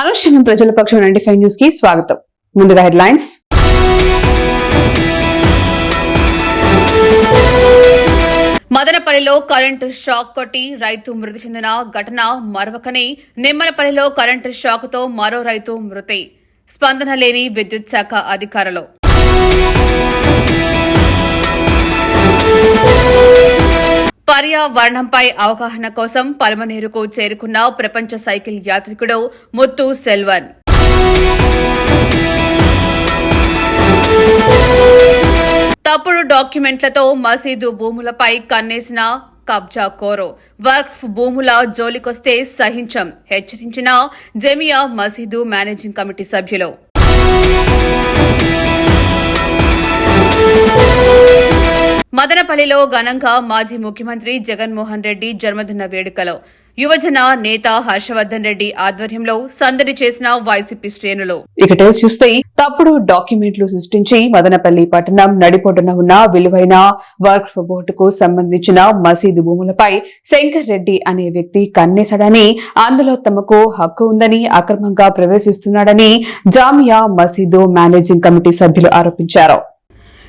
అనుష్ఠానం ప్రజల పక్షం నైన్టీ ఫైవ్ న్యూస్కి స్వాగతం. ముందుగా హెడ్లైన్స్. మదనపల్లిలో కరెంటు షాక్ కొట్టి రైతు మృతి చెందిన ఘటన మరవకనే నిమ్మలపల్లిలో కరెంటు షాక్తో మరో రైతు మృతి. స్పందన లేని విద్యుత్ శాఖ అధికారులు. పర్యావరణంపై అవగాహన కోసం పలమనేరుకు చేరుకున్న ప్రపంచ సైకిల్ యాత్రికుడు ముత్తు సెల్వన్. తప్పుడు డాక్యుమెంట్లతో మసీదు భూములపై కన్నేసిన కబ్జా కోరు. వర్క్ఫ్ భూముల జోలికొస్తే సహించం హెచ్చరించిన జమియా మసీదు మేనేజింగ్ కమిటీ సభ్యులు. మదనపల్లిలో ఘనంగా మాజీ ముఖ్యమంత్రి జగన్మోహన్ రెడ్డి జన్మదిన వేడుకలో యువజన నేత హర్షవర్ధన్ రెడ్డి ఆధ్వర్యంలో సందడి చేసిన వైసీపీ శ్రేణులు. ఇక చూస్తే తప్పుడు డాక్యుమెంట్లు సృష్టించి మదనపల్లి పట్టణం నడిపొడ్డున ఉన్న విలువైన వర్క్ బోర్డుకు సంబంధించిన మసీదు భూములపై శంకర్ రెడ్డి అనే వ్యక్తి కన్నేశాడని అందులో తమకు హక్కు ఉందని అక్రమంగా ప్రవేశిస్తున్నాడని జామియా మసీదు మేనేజింగ్ కమిటీ సభ్యులు ఆరోపించారు.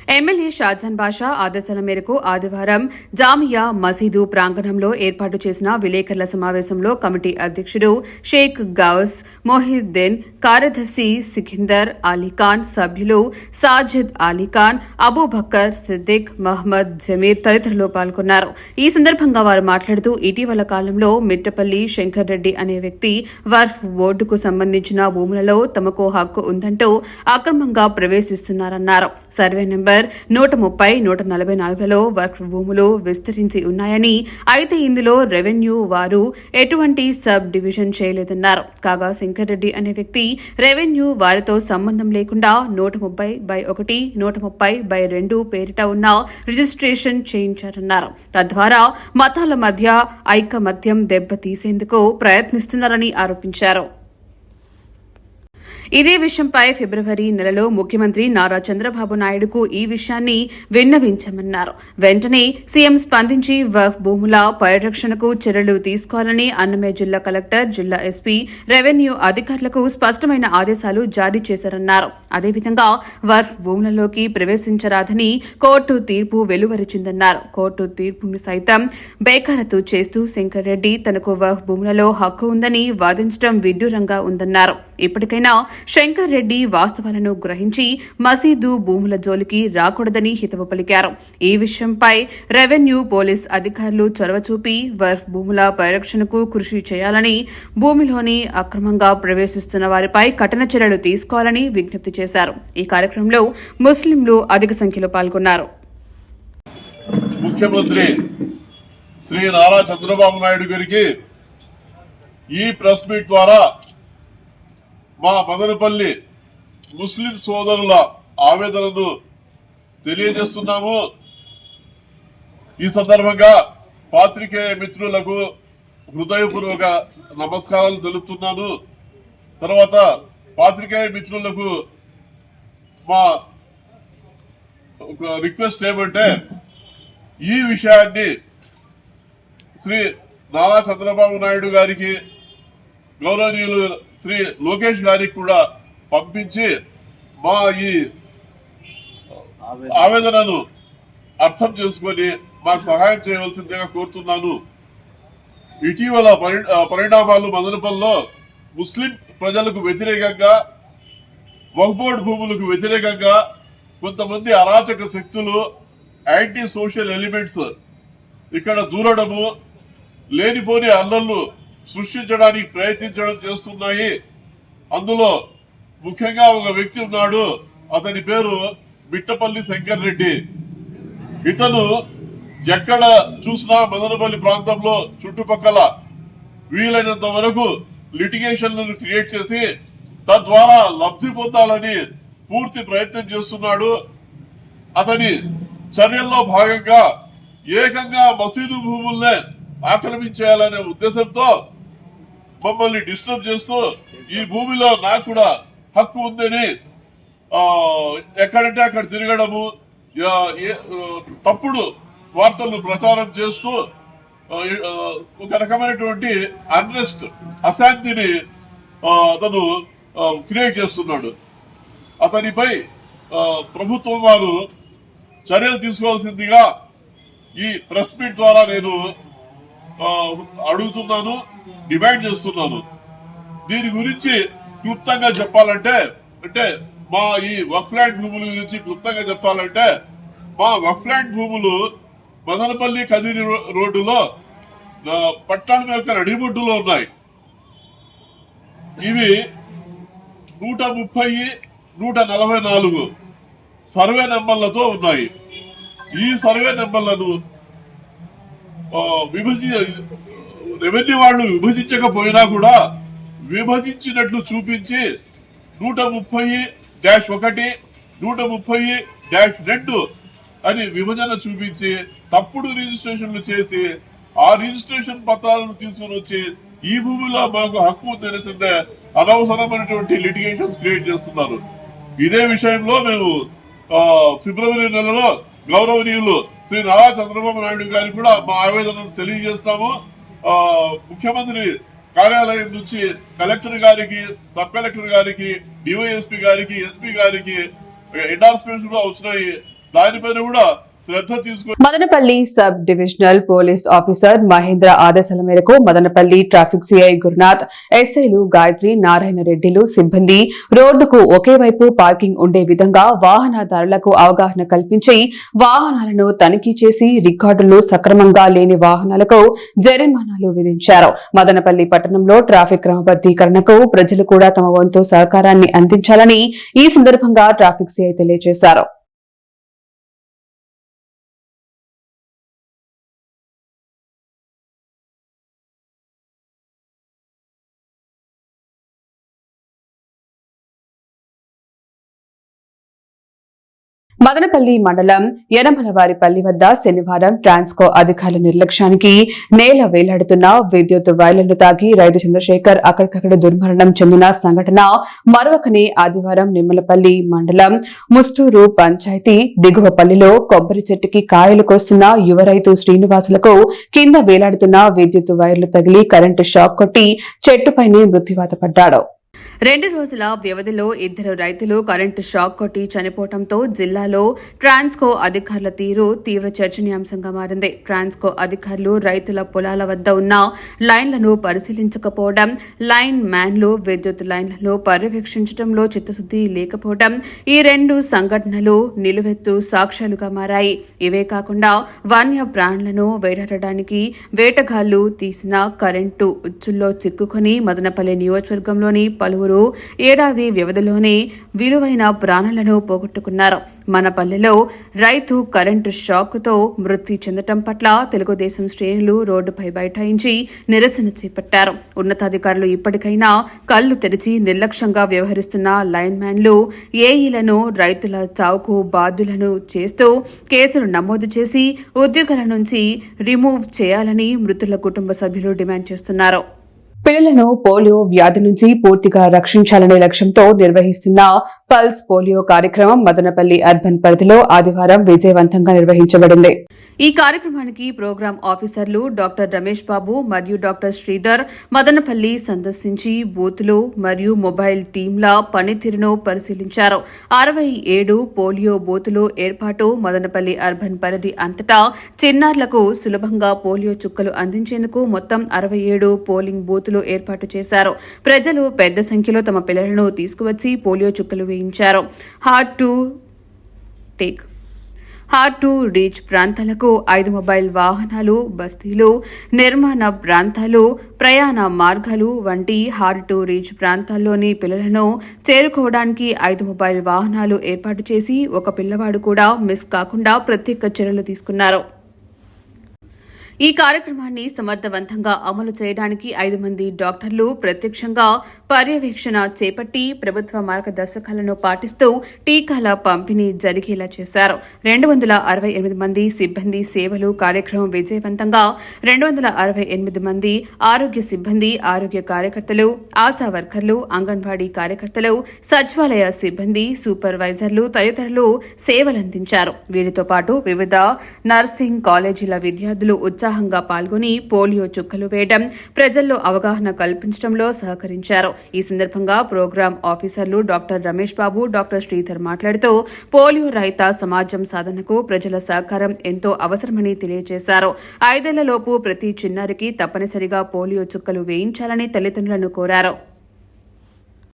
ఎమ్మెల్యే షాజాన్ బాషా ఆదేశాల మేరకు ఆదివారం జామియా మసీదు ప్రాంగణంలో ఏర్పాటు చేసిన విలేకరుల సమావేశంలో కమిటీ అధ్యక్షుడు షేక్ గౌస్ మొహిద్దీన్ కార్యదర్శి సికిందర్ అలీఖాన్ సభ్యులు సాజిద్ అలీఖాన్ అబూబక్కర్ సిద్దిక్ మహమ్మద్ జమీర్ తదితరులు పాల్గొన్నారు. ఈ సందర్భంగా వారు మాట్లాడుతూ ఇటీవల కాలంలో మిట్టపల్లి శంకర్ రెడ్డి అనే వ్యక్తి వర్ఫ్ బోర్డుకు సంబంధించిన భూములలో తమకు హక్కు ఉందంటూ అక్రమంగా ప్రవేశిస్తున్నారన్నారు. సర్వే నెంబర్ నూట ముప్పై నూట నలభై నాలుగులలో వర్క్ భూములు విస్తరించి ఉన్నాయని అయితే ఇందులో రెవెన్యూ వారు ఎటువంటి సబ్ డివిజన్ చేయలేదన్నారు. కాగా శంకర్రెడ్డి అనే వ్యక్తి రెవెన్యూ వారితో సంబంధం లేకుండా నూట ముప్పై బై ఒకటి నూట ముప్పై బై రెండు పేరిట ఉన్న రిజిస్ట్రేషన్ చేయించారన్నారు. తద్వారా మతాల మధ్య ఐకమత్యం దెబ్బతీసేందుకు ప్రయత్నిస్తున్నారని ఆరోపించారు. ఇదే విషయంపై ఫిబ్రవరి నెలలో ముఖ్యమంత్రి నారా చంద్రబాబు నాయుడుకు ఈ విషయాన్ని విన్నవించామన్నారు. వెంటనే సీఎం స్పందించి వక్ఫ్ భూముల పరిరక్షణకు చర్యలు తీసుకోవాలని అన్నమయ్య జిల్లా కలెక్టర్ జిల్లా ఎస్పీ రెవెన్యూ అధికారులకు స్పష్టమైన ఆదేశాలు జారీ చేశారన్నారు. అదేవిధంగా వర్క్ భూములలోకి ప్రవేశించరాదని కోర్టు తీర్పు వెలువరిచిందన్నారు. కోర్టు తీర్పును సైతం బేఖరతు చేస్తూ శంకర్ రెడ్డి తనకు వర్క్ భూములలో హక్కు ఉందని వాదించడం విడ్డూరంగా ఉందన్నారు. ఇప్పటికైనా శంకర్ రెడ్డి వాస్తవాలను గ్రహించి మసీదు భూముల జోలికి రాకూడదని హితవు పలికారు. ఈ విషయంపై రెవెన్యూ పోలీస్ అధికారులు చొరవ చూపి వర్ఫ్ భూముల పరిరక్షణకు కృషి చేయాలని భూమిలోని అక్రమంగా ప్రవేశిస్తున్న వారిపై కఠిన చర్యలు తీసుకోవాలని విజ్ఞప్తి చేశారు. ఈ కార్యక్రమంలో ముస్లింలు అధిక సంఖ్యలో పాల్గొన్నారు. ముఖ్యమంత్రి శ్రీ నారా చంద్రబాబు నాయుడు గారికి ఈ ప్రెస్ మీట్ ద్వారా మా మదనపల్లి ముస్లిం సోదరుల ఆవేదనను తెలియజేస్తున్నాము. ఈ సందర్భంగా పాత్రికేయ మిత్రులకు హృదయపూర్వక నమస్కారాలు తెలుపుతున్నాను. తర్వాత పాత్రికేయ మిత్రులకు మా ఒక రిక్వెస్ట్ ఏమంటే ఈ విషయాన్ని శ్రీ నారా చంద్రబాబు నాయుడు గారికి గౌరవనీయులు శ్రీ లోకేష్ గారికి కూడా పంపించి మా ఈ ఆవేదనను అర్థం చేసుకొని మాకు సహాయం చేయవలసిందిగా కోరుతున్నాను. ఇటీవల పరిణామాలు మదనపల్లిలో ముస్లిం ప్రజలకు వ్యతిరేకంగా వక్బోర్డ్ భూములకు వ్యతిరేకంగా కొంతమంది అరాచక శక్తులు యాంటీ సోషల్ ఎలిమెంట్స్ ఇక్కడ దూరడము లేనిపోని అల్లర్లు సృష్టించడానికి ప్రయత్నించడం చేస్తున్నాయి. అందులో ముఖ్యంగా ఒక వ్యక్తి ఉన్నాడు. అతని పేరు మిట్టపల్లి శంకర్ రెడ్డి. ఇతను ఎక్కడ చూసినా మదనపల్లి ప్రాంతంలో చుట్టుపక్కల వీలైనంత వరకు లిటిగేషన్లను క్రియేట్ చేసి తద్వారా లబ్ధి పొందాలని పూర్తి ప్రయత్నం చేస్తున్నాడు. అతని చర్యల్లో భాగంగా ఏకంగా మసీదు భూముల్నే ఆక్రమించేయాలనే ఉద్దేశంతో మమ్మల్ని డిస్టర్బ్ చేస్తూ ఈ భూమిలో నాకు కూడా హక్కు ఉందని ఎక్కడంటే అక్కడ తిరగడము తప్పుడు వార్తలను ప్రచారం చేస్తూ ఒక రకమైనటువంటి అన్రెస్ట్ అశాంతిని అతను క్రియేట్ చేస్తున్నాడు. అతనిపై ప్రభుత్వం వారు చర్యలు తీసుకోవాల్సిందిగా ఈ ప్రెస్ మీట్ ద్వారా నేను అడుగుతున్నాను డిమాండ్ చేస్తున్నాను. దీని గురించి క్లుప్తంగా చెప్పాలంటే అంటే మా ఈ వక్ఫ్లాండ్ భూముల గురించి క్లుప్తంగా చెప్పాలంటే మా వక్ఫ్లాండ్ భూములు మదనపల్లి కదిరి రో- రోడ్డులో పట్టణం యొక్క నడిబొడ్డులో ఉన్నాయి. ఇవి నూట ముప్పై నూట నలభై నాలుగు సర్వే నెంబర్లతో ఉన్నాయి. ఈ సర్వే నెంబర్లను విభజి రెవెన్యూ వాళ్ళు విభజించకపోయినా కూడా విభజించినట్లు చూపించి నూట ముప్పై డాష్ ఒకటి నూట ముప్పై డాష్ రెండు అని విభజన చూపించి తప్పుడు రిజిస్ట్రేషన్లు చేసి ఆ రిజిస్ట్రేషన్ పత్రాలను తీసుకుని వచ్చి ఈ భూమిలో మాకు హక్కు తెలిసిందే అనవసరమైనటువంటి లిటిగేషన్స్ క్రియేట్ చేస్తున్నారు. ఇదే విషయంలో మేము ఫిబ్రవరి నెలలో గౌరవనీయులు శ్రీ నారా చంద్రబాబు నాయుడు గారికి కూడా మా ఆవేదనను తెలియజేస్తాము. ఆ, ముఖ్యమంత్రి కార్యాలయం నుంచి కలెక్టర్ గారికి సబ్ కలెక్టర్ గారికి డివైఎస్పీ గారికి ఎస్పీ గారికి ఎండార్స్మెంట్స్ కూడా వచ్చినాయి దానిపైన కూడా Madanapalle sub divisional police officer Mahendra ఆదేశాల మేరకు మదనపల్లి ట్రాఫిక్ సిఐ గురునాథ్ ఎస్ఐలు గాయత్రి నారాయణ రెడ్డిలు సిబ్బంది రోడ్డుకు ఒకే వైపు పార్కింగ్ ఉండే విధంగా వాహనదారులకు అవగాహన కల్పించి వాహనాలను తనిఖీ చేసి రికార్డులు సక్రమంగా లేని వాహనాలకు జరిమానాలు విధించారు. మదనపల్లి పట్టణంలో ట్రాఫిక్ క్రమబద్దీకరణకు ప్రజలు కూడా తమ వంతు సహకారాన్ని అందించాలని ఈ సందర్భంగా ట్రాఫిక్ సిఐ తెలియజేశారు. మదనపల్లి మండలం యనమలవారిపల్లి వద్ద శనివారం ట్రాన్స్కో అధికారుల నిర్లక్ష్యానికి నేల వేలాడుతున్న విద్యుత్ వైర్లను తాగి రైతు చంద్రశేఖర్ అక్కడికక్కడ దుర్మరణం చెందిన సంఘటన మరొకని ఆదివారం నిమ్మలపల్లి మండలం ముస్టూరు పంచాయతీ దిగువపల్లిలో కొబ్బరి చెట్టుకి కాయలు కోస్తున్న యువ రైతు శ్రీనివాసులకు కింద వేలాడుతున్న విద్యుత్ వైర్లు తగిలి కరెంటు షాక్ కొట్టి చెట్టుపైనే మృత్యువాత పడ్డాడు. రెండు రోజుల వ్యవధిలో ఇద్దరు రైతులు కరెంటు షాక్ కొట్టి చనిపోవడంతో జిల్లాలో ట్రాన్స్కో అధికారుల తీరు తీవ్ర చర్చనీయాంశంగా మారింది. ట్రాన్స్కో అధికారులు రైతుల పొలాల వద్ద ఉన్న లైన్లను పరిశీలించకపోవడం లైన్ మ్యాన్లు విద్యుత్ లైన్లను పర్యవేక్షించడంలో చిత్తశుద్ది లేకపోవడం ఈ రెండు సంఘటనలు నిలువెత్తు సాక్ష్యాలుగా మారాయి. ఇవే కాకుండా వన్య ప్రాణులను వేటాడడానికి వేటగాళ్ళు తీసిన కరెంటు ఉచ్చుల్లో చిక్కుకొని మదనపల్లి నియోజకవర్గంలోని పలువురు ఏడాది వ్యవధిలోనే విలువైన ప్రాణాలను పోగొట్టుకున్నారు. మన పల్లెలో రైతు కరెంటు షాక్తో మృతి చెందటం పట్ల తెలుగుదేశం శ్రేణులు రోడ్డుపై బైఠాయించి నిరసన చేపట్టారు. ఉన్నతాధికారులు ఇప్పటికైనా కళ్ళు తెరిచి నిర్లక్ష్యంగా వ్యవహరిస్తున్న లైన్ మ్యాన్లు ఏఈలను రైతుల చావుకు బాధ్యులను చేస్తూ కేసులు నమోదు చేసి ఉద్యోగాల నుంచి రిమూవ్ చేయాలని మృతుల కుటుంబ సభ్యులు డిమాండ్ చేస్తున్నారు. పిల్లలను పోలియో వ్యాధి నుంచి పూర్తిగా రక్షించాలనే లక్ష్యంతో నిర్వహిస్తున్న పల్స్ పోలియో కార్యక్రమం మదనపల్లి అర్బన్ పరిధిలో ఆదివారం విజయవంతంగా నిర్వహించబడింది. ఈ కార్యక్రమానికి ప్రోగ్రాం ఆఫీసర్లు డాక్టర్ రమేష్ బాబు మరియు డాక్టర్ శ్రీధర్ మదనపల్లి సందర్శించి బూతులు మరియు మొబైల్ టీంల పనితీరును పరిశీలించారు. అరవై ఏడు పోలియో బూతులు ఏర్పాటు మదనపల్లి అర్బన్ పరిధి అంతటా చిన్నారులకు సులభంగా పోలియో చుక్కలు అందించేందుకు మొత్తం అరవై ఏడు పోలింగ్ బూతులు ఏర్పాటు చేశారు. ప్రజలు పెద్ద సంఖ్యలో తమ పిల్లలను తీసుకువచ్చి పోలియో చుక్కలు వేయించారు. Hard to take hard to reach ప్రాంతాలకు ఐదు మొబైల్ వాహనాలు బస్తీలు నిర్మాణ ప్రాంతాలు ప్రయాణ మార్గాలు వంటి హార్డ్ టు రీచ్ ప్రాంతాల్లోని పిల్లలను చేరుకోవడానికి ఐదు మొబైల్ వాహనాలు ఏర్పాటు చేసి ఒక పిల్లవాడు కూడా మిస్ కాకుండా ప్రత్యేక చర్యలు తీసుకున్నారు. ఈ కార్యక్రమాన్ని సమర్థవంతంగా అమలు చేయడానికి ఐదు మంది డాక్టర్లు ప్రత్యక్షంగా పర్యవేక్షణ చేపట్టి ప్రభుత్వ మార్గదర్శకాలను పాటిస్తూ టీకాల పంపిణీ జరిగేలా చేశారు. రెండు వందల అరవై ఎనిమిది మంది సిబ్బంది సేవలు కార్యక్రమం విజయవంతంగా రెండు వందల అరవై ఎనిమిది మంది ఆరోగ్య సిబ్బంది ఆరోగ్య కార్యకర్తలు ఆశా వర్కర్లు అంగన్వాడీ కార్యకర్తలు సచివాలయ సిబ్బంది సూపర్వైజర్లు తదితరులు సేవలందించారు. వీరితో పాటు వివిధ నర్సింగ్ కాలేజీల విద్యార్థులు ఉత్సాహ ఉత్సాహంగా పాల్గొని పోలియో చుక్కలు వేయడం ప్రజల్లో అవగాహన కల్పించడంలో సహకరించారు. ఈ సందర్భంగా ప్రోగ్రాం ఆఫీసర్లు డాక్టర్ రమేష్ బాబు డాక్టర్ శ్రీధర్ మాట్లాడుతూ పోలియో రహిత సమాజం సాధనకు ప్రజల సహకారం ఎంతో అవసరమని తెలియజేశారు. ఐదేళ్ళలోపు ప్రతి చిన్నారికి తప్పనిసరిగా పోలియో చుక్కలు వేయించాలని తల్లిదండ్రులను కోరారు.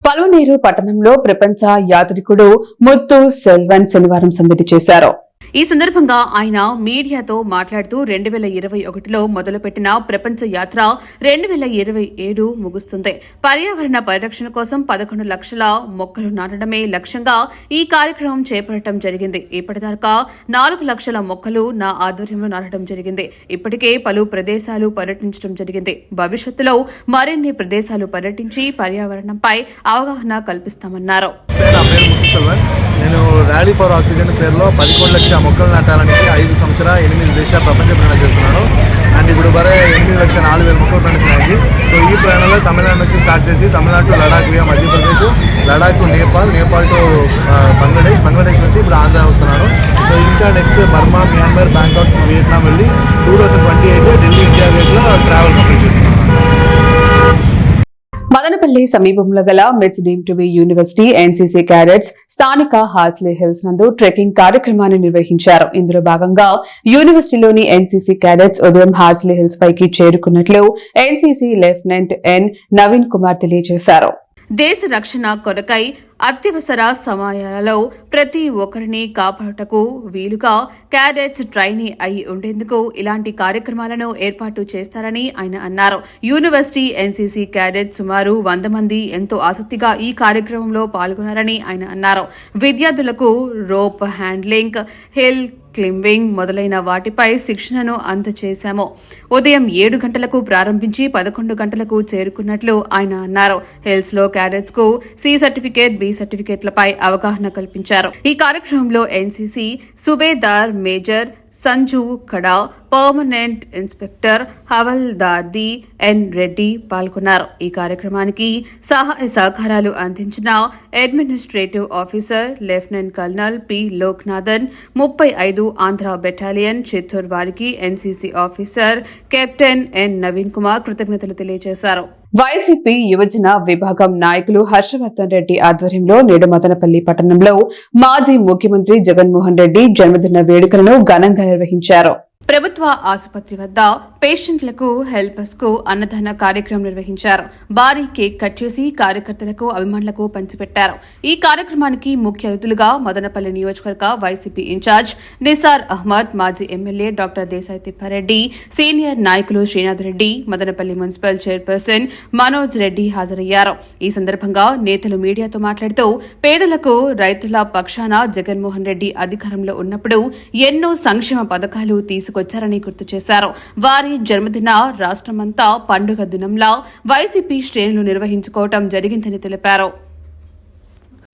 పల్వనేరు పట్టణంలో ప్రపంచ యాత్రికుడు ముత్తు సెల్వన్ శనివారం సందడి చేశారు. ఈ సందర్భంగా ఆయన మీడియాతో మాట్లాడుతూ రెండు వేల ఇరవై ఒకటిలో మొదలుపెట్టిన ప్రపంచ యాత్ర రెండు వేల ఇరవై ఏడు ముగుస్తుంది. పర్యావరణ పరిరక్షణ కోసం పదకొండు లక్షల మొక్కలు నాటడమే లక్ష్యంగా ఈ కార్యక్రమం చేపట్టడం జరిగింది. ఇప్పటిదాకా నాలుగు లక్షల మొక్కలు నా ఆధ్వర్యంలో నాటడం జరిగింది. ఇప్పటికే పలు ప్రదేశాలు పర్యటించడం జరిగింది. భవిష్యత్తులో మరిన్ని ప్రదేశాలు పర్యటించి పర్యావరణంపై అవగాహన కల్పిస్తామన్నారు. సెల్వన్ నేను ర్యాలీ ఫర్ ఆక్సిజన్ పేరులో పదకొండు లక్షల మొక్కలు నాటాలని ఐదు సంవత్సరాలు ఎనిమిది దేశాల ప్రపంచ ప్రయాణం చేస్తున్నాను. అండ్ ఇప్పుడు బరే ఎనిమిది లక్షల నాలుగు వేల మొక్కలు ప్రయాణించినాయి సో ఈ ప్రయాణంలో తమిళనాడు నుంచి స్టార్ట్ చేసి తమిళనాడు లడాక్ వే మధ్యప్రదేశ్ లడాక్ నేపాల్ నేపాల్ టు బంగ్లాదేశ్ బంగ్లాదేశ్ నుంచి ఇప్పుడు ఆంధ్ర వస్తున్నాను. సో ఇంకా next Burma Myanmar Bangkok Vietnam వెళ్ళి two thousand twenty eight Delhi India గేట్లో travel complete చేస్తున్నాను. మదనపల్లి సమీపంలో గల MITS deem to be university NCC cadets స్థానిక హార్స్లీ హిల్స్ నందు ట్రెక్కింగ్ కార్యక్రమాన్ని నిర్వహించారు. ఇందులో భాగంగా యూనివర్సిటీలోని ఎన్సీసీ క్యాడెట్స్ ఉదయం హార్స్లీ హిల్స్ పైకి చేరుకున్నట్లు NCC lieutenant N Naveen Kumar తెలియజేశారు. దేశ రక్షణ కొరకై అత్యవసర సమయాలలో ప్రతి ఒక్కరిని కాపాడుటకు వీలుగా క్యాడెట్స్ ట్రైనీ అయి ఉండేందుకు ఇలాంటి కార్యక్రమాలను ఏర్పాటు చేస్తారని ఆయన అన్నారు. యూనివర్సిటీ ఎన్సీసీ క్యాడెట్ సుమారు వంద మంది ఎంతో ఆసక్తిగా ఈ కార్యక్రమంలో పాల్గొన్నారని ఆయన అన్నారు. విద్యార్థులకు రోప్ హ్యాండ్లింగ్ హిల్ క్లింబింగ్ మొదలైన వాటిపై శిక్షణను అందజేశాము ఉదయం ఏడు గంటలకు ప్రారంభించి పదకొండు గంటలకు చేరుకున్నట్లు ఆయన అన్నారు. హిల్స్లో క్యాడెట్స్కు సి సర్టిఫికేట్ బి సర్టిఫికేట్లపై అవగాహన కల్పించారు. ఈ కార్యక్రమంలో ఎన్సీసీ సుబేదార్ మేజర్ సంజు కడా permanent inspector havaldar D N Reddy పాల్గొన్నారు. ఈ కార్యక్రమానికి సహాయ సహకారాలు అందించిన administrative officer lieutenant colonel P Loknathan ముప్పై ఐదు ఆంధ్ర బెటాలియన్ చిత్తూరు వారికి NCC officer captain N Naveen Kumar కృతజ్ఞతలు తెలియజేశారు. వైసీపీ యువజన విభాగం నాయకులు హర్షవర్ధన్ రెడ్డి ఆధ్వర్యంలో నేడు మదనపల్లి పట్టణంలో మాజీ ముఖ్యమంత్రి జగన్మోహన్ రెడ్డి జన్మదిన వేడుకలను ఘనంగా నిర్వహించారు. ప్రభుత్వ ఆసుపత్రి వద్ద పేషెంట్లకు హెల్పర్స్కు అన్నదాన కార్యక్రమం నిర్వహించారు. భారీ కేక్ కట్ చేసి కార్యకర్తలకు అభిమానులకు పంచిపెట్టారు. ఈ కార్యక్రమానికి ముఖ్య అతిథులుగా మదనపల్లి నియోజకవర్గ వైసీపీ ఇన్ఛార్జ్ నిసార్ అహ్మద్ మాజీ MLA doctor Desai Thippareddy senior నాయకులు శ్రీనాథ్ రెడ్డి మదనపల్లి మున్సిపల్ చైర్పర్సన్ మనోజ్ రెడ్డి హాజరయ్యారు. ఈ సందర్భంగా నేతలు మీడియాతో మాట్లాడుతూ పేదలకు రైతుల పక్షాన జగన్మోహన్ రెడ్డి అధికారంలో ఉన్నప్పుడు ఎన్నో సంక్షేమ పథకాలు తీసుకొచ్చారని గుర్తు చేశారు. వారి జన్మదిన రాష్ట్రమంతా పండుగ దినంలా వైసీపీ శ్రేణులు నిర్వహించుకోవటం జరిగిందని తెలిపారు.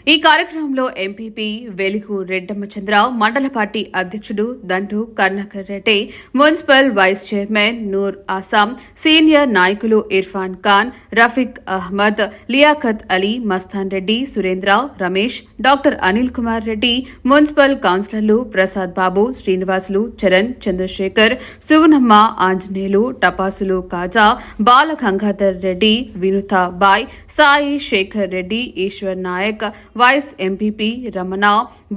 ఈ కార్యక్రమంలో ఎంపీపీ వెలుగు రెడ్డమ్మచంద్ర మండల పార్టీ అధ్యక్షుడు Dantu Karnakar Reddy municipal vice chairman Noor Asam senior నాయకులు ఇర్ఫాన్ ఖాన్ రఫీక్ అహ్మద్ లియాఖత్ అలీ మస్తాన్ రెడ్డి సురేంద్ర రమేష్ డాక్టర్ అనిల్ కుమార్ రెడ్డి మున్సిపల్ కౌన్సిలర్లు ప్రసాద్ బాబు శ్రీనివాసులు చరణ్ చంద్రశేఖర్ సుగుణమ్మ ఆంజనేయులు టపాసులు కాజా బాల గంగాధర్ రెడ్డి వినుత బాయ్ సాయి శేఖర్ రెడ్డి ఈశ్వర్ నాయక్ వైస్ ఎంపీపీ రమణ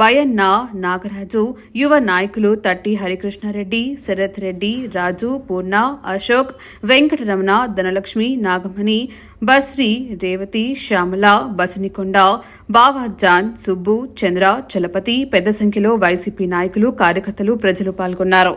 బయన్న నాగరాజు యువ నాయకులు తట్టి హరికృష్ణారెడ్డి శరత్ రెడ్డి రాజు పూర్ణ అశోక్ వెంకటరమణ ధనలక్ష్మి నాగమణి బస్రి రేవతి శ్యామల బసినికొండ బావాజాన్ సుబ్బు చంద్ర చలపతి పెద్ద సంఖ్యలో వైసీపీ నాయకులు కార్యకర్తలు ప్రజలు పాల్గొన్నారు.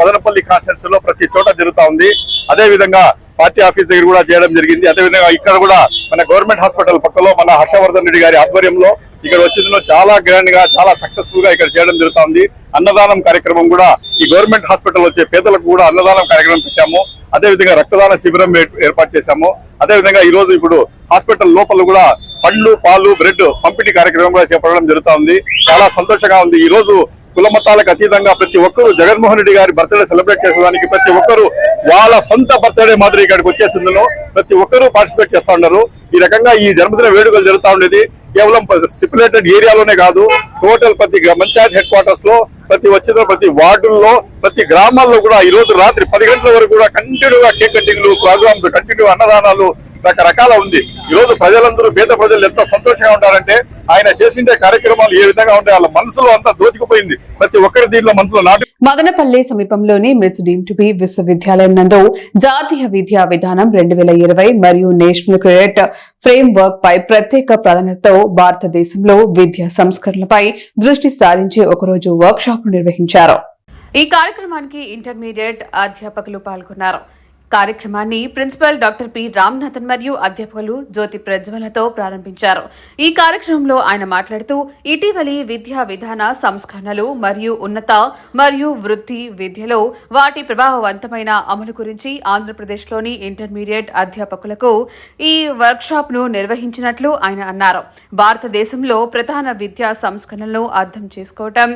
మదనపల్లి కాన్స్టిట్యూన్సీ లో ప్రతి చోట జరుగుతా ఉంది. అదే విధంగా పార్టీ ఆఫీస్ దగ్గర కూడా చేయడం జరిగింది. అదే విధంగా ఇక్కడ కూడా మన గవర్నమెంట్ హాస్పిటల్ పక్కలో మన హర్షవర్ధన్ రెడ్డి గారి ఆధ్వర్యంలో ఇక్కడ వచ్చిందో చాలా గ్రాండ్గా చాలా సక్సెస్ఫుల్గా ఇక్కడ చేయడం జరుగుతుంది. అన్నదానం కార్యక్రమం కూడా ఈ గవర్నమెంట్ హాస్పిటల్ వచ్చే పేదలకు కూడా అన్నదానం కార్యక్రమం పెట్టాము. అదే విధంగా రక్తదాన శిబిరం ఏర్పాటు చేశాము. అదే విధంగా ఈ రోజు ఇప్పుడు హాస్పిటల్ లోపల కూడా పండ్లు పాలు బ్రెడ్ పంపిణీ కార్యక్రమం కూడా చేపట్టడం జరుగుతుంది. చాలా సంతోషంగా ఉంది. ఈ రోజు కుల మతాలకు అతీతంగా ప్రతి ఒక్కరూ జగన్మోహన్ రెడ్డి గారి బర్త్డే సెలబ్రేట్ చేసేదానికి ప్రతి ఒక్కరూ వాళ్ళ సొంత బర్త్డే మాదిరి ఇక్కడికి వచ్చేసిందులో ప్రతి ఒక్కరూ పార్టిసిపేట్ చేస్తా ఉన్నారు. ఈ రకంగా ఈ జన్మదిన వేడుకలు జరుగుతా ఉండేది కేవలం స్టిపులేటెడ్ ఏరియాలోనే కాదు టోటల్ ప్రతి పంచాయత్ హెడ్ క్వార్టర్స్లో ప్రతి వచ్చిన ప్రతి వార్డుల్లో ప్రతి గ్రామాల్లో కూడా ఈ రోజు రాత్రి పది గంటల వరకు కూడా కంటిన్యూగా కేక్ కటింగ్లు ప్రోగ్రామ్స్ కంటిన్యూ అన్నదానాలు రకరకాల ఉంది. ఈ రోజు ప్రజలందరూ పేద ప్రజలు ఎంత సంతోషంగా ఉంటారంటే ఆయన చేసిండే కార్యక్రమాలు ఏ విధంగా ఉంటాయి వాళ్ళ మనసులో అంతా దోచుకుపోయింది. ప్రతి ఒక్కరి దీంట్లో మనసులో నాటి మదనపల్లి సమీపంలోని మిస్ డీమ్ బి విశ్వవిద్యాలయం నందు జాతీయ విద్యా విధానం రెండు వేల ఇరవై మరియు నేషనల్ క్రెడిట్ ఫ్రేమ్ వర్క్ పై ప్రత్యేక ప్రాధాన్యతతో భారతదేశంలో విద్యా సంస్కరణలపై దృష్టి సారించి ఒకరోజు వర్క్ షాప్ నిర్వహించారు. ఈ కార్యక్రమానికి ఇంటర్మీడియట్ అధ్యాపకులు పాల్గొన్నారు. కార్యక్రమాన్ని ప్రిన్సిపల్ డాక్టర్ పి రామ్నాథన్ మరియు అధ్యాపకులు జ్యోతి ప్రజ్వలతో ప్రారంభించారు. ఈ కార్యక్రమంలో ఆయన మాట్లాడుతూ ఇటీవలి విద్యా విధాన సంస్కరణలు మరియు ఉన్నత మరియు వృత్తి విద్యలో వాటి ప్రభావవంతమైన అమలు గురించి ఆంధ్రప్రదేశ్లోని ఇంటర్మీడియట్ అధ్యాపకులకు ఈ వర్క్షాప్ను నిర్వహించినట్లు ఆయన అన్నారు. భారతదేశంలో ప్రధాన విద్యా సంస్కరణలను అర్థం చేసుకోవటం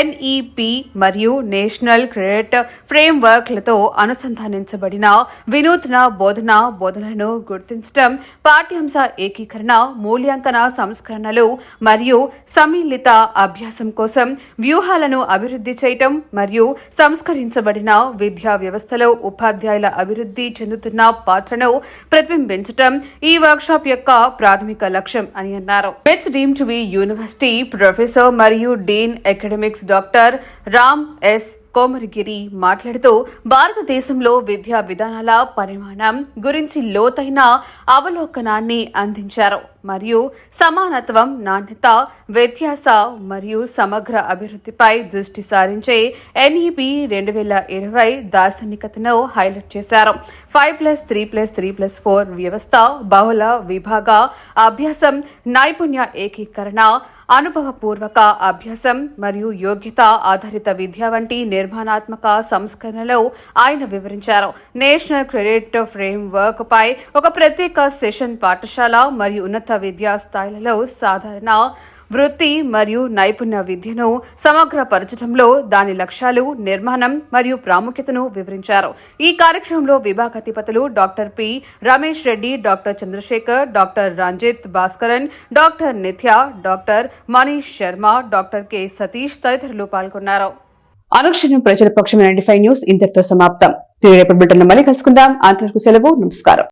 ఎన్ఈపి మరియు నేషనల్ క్రెడిట్ ఫ్రేమ్ వర్క్లతో అనుసంధానించబడిన వినూత్న బోధన బోధనలను గుర్తించడం పాఠ్యాంశ ఏకీకరణ మూల్యాంకన సంస్కరణలు మరియు సమ్మిళిత అభ్యాసం కోసం వ్యూహాలను అభివృద్ధి చేయటం మరియు సంస్కరించబడిన విద్యా వ్యవస్థలో ఉపాధ్యాయుల అభివృద్ధి చెందుతున్న పాత్రను ప్రతిబింబించటం ఈ వర్క్షాప్ యొక్క ప్రాథమిక లక్ష్యం అని అన్నారు. It's deem to be university professor మరియు dean academics doctor Ram S Komarigiri మాట్లాడుతూ భారతదేశంలో విద్యా విధానాల పరిమాణం గురించి లోతైన అవలోకనాన్ని అందించారు. మరియు సమానత్వం నాణ్యత వ్యత్యాస మరియు సమగ్ర అభివృద్ధిపై దృష్టి సారించే ఎన్ఈపి రెండు వేల ఇరవై దార్శనికతను హైలైట్ చేశారు. Five plus three plus three plus four వ్యవస్థ బహుళ విభాగ అభ్యాసం నైపుణ్య ఏకీకరణ అనుభవపూర్వక అభ్యాసం మరియు యోగ్యత ఆధారిత విద్య వంటి నిర్మాణాత్మక సంస్కరణలు ఆయన వివరించారు. నేషనల్ క్రెడిట్ ఫ్రేమ్ వర్క్ పై ఒక ప్రత్యేక సెషన్ పాఠశాల మరియు ఉన్నత విద్యా స్థాయిలలో సాధారణ వృత్తి మరియు నైపుణ్య విద్యను సమగ్రపరచడంలో దాని లక్ష్యాలు నిర్మాణం మరియు ప్రాముఖ్యతను వివరించారు. ఈ కార్యక్రమంలో విభాగాధిపతులు doctor P. Ramesh Reddy doctor Chandrasekhar doctor Ranjith Bhaskaran doctor Nitya doctor Manish Sharma doctor K. Satish తదితరులు పాల్గొన్నారు. అనుక్షణం ప్రజల పక్షం నైన్టీ ఫైవ్ న్యూస్ ఇంతటితో సమాప్తం. తిరిగి రేపటి బిడ్డలను మళ్ళీ కలుసుకుందాం. అంతవరకు సెలవు నమస్కారం.